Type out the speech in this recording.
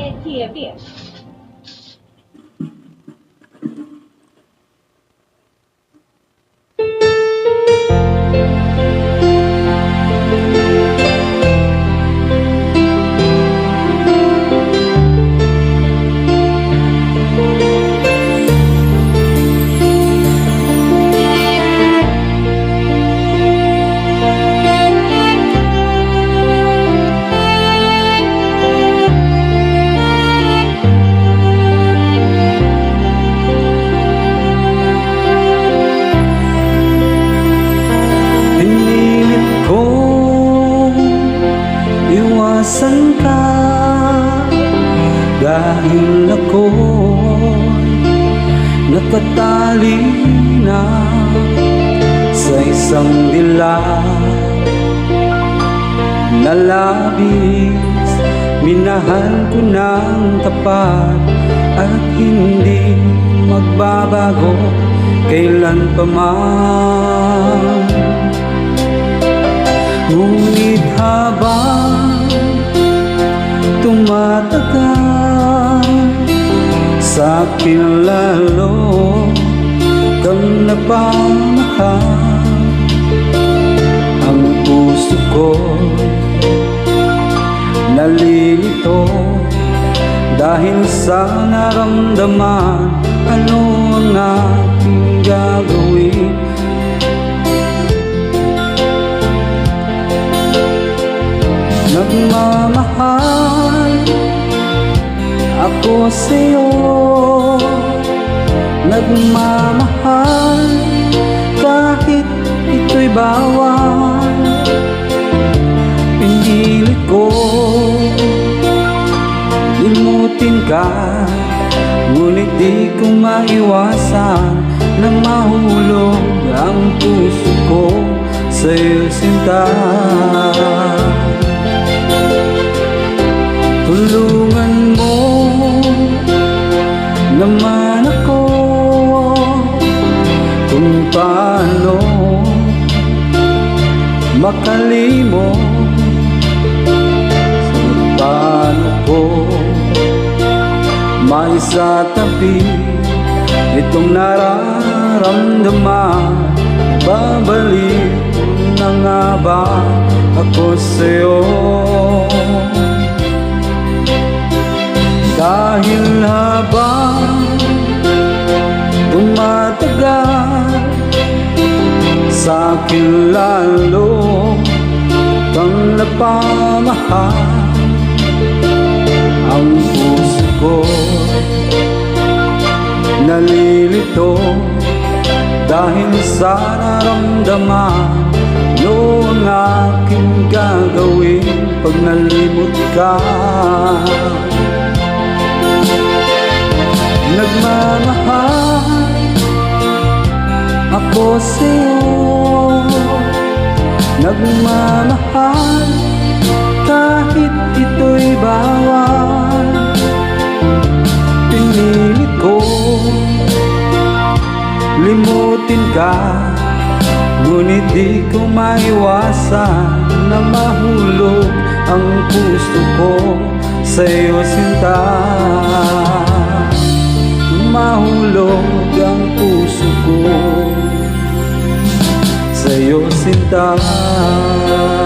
天界变。Iwasan ka? Dahil ako nakatali na Sa isang dilag na labis. Minahal ko ng tapat At hindi magbabago Kailan pa man. Ngunit habang tumatagal Sa akin lalo kang napamahal. Ang puso ko nalilito Dahil sa naramdaman. Ano ang aking gagawin ako sa'yo Nagmamahal kahit ito'y bawal. Pinilit ko limutin ka Ngunit di ko maiwasan na mahulog ang puso ko sa'yo sinta. Tulungan naman ako Kung paano makalimot. Sa paano ko maisatabi Itong nararamdaman? Babalik na nga ba ako sa'yo tumatagal Sa akin lalo kang napamahal Ang puso ko nalilito Dahil sa naramdaman. Ang aking gagawin pag nalimot ka. Nagmamahal ako sa'yo Nagmamahal kahit ito'y bawal. Pinilit ko limutin ka Ngunit di ko maiwasan na mahulog ang puso ko. Sa'yo sinta sa'yo sinta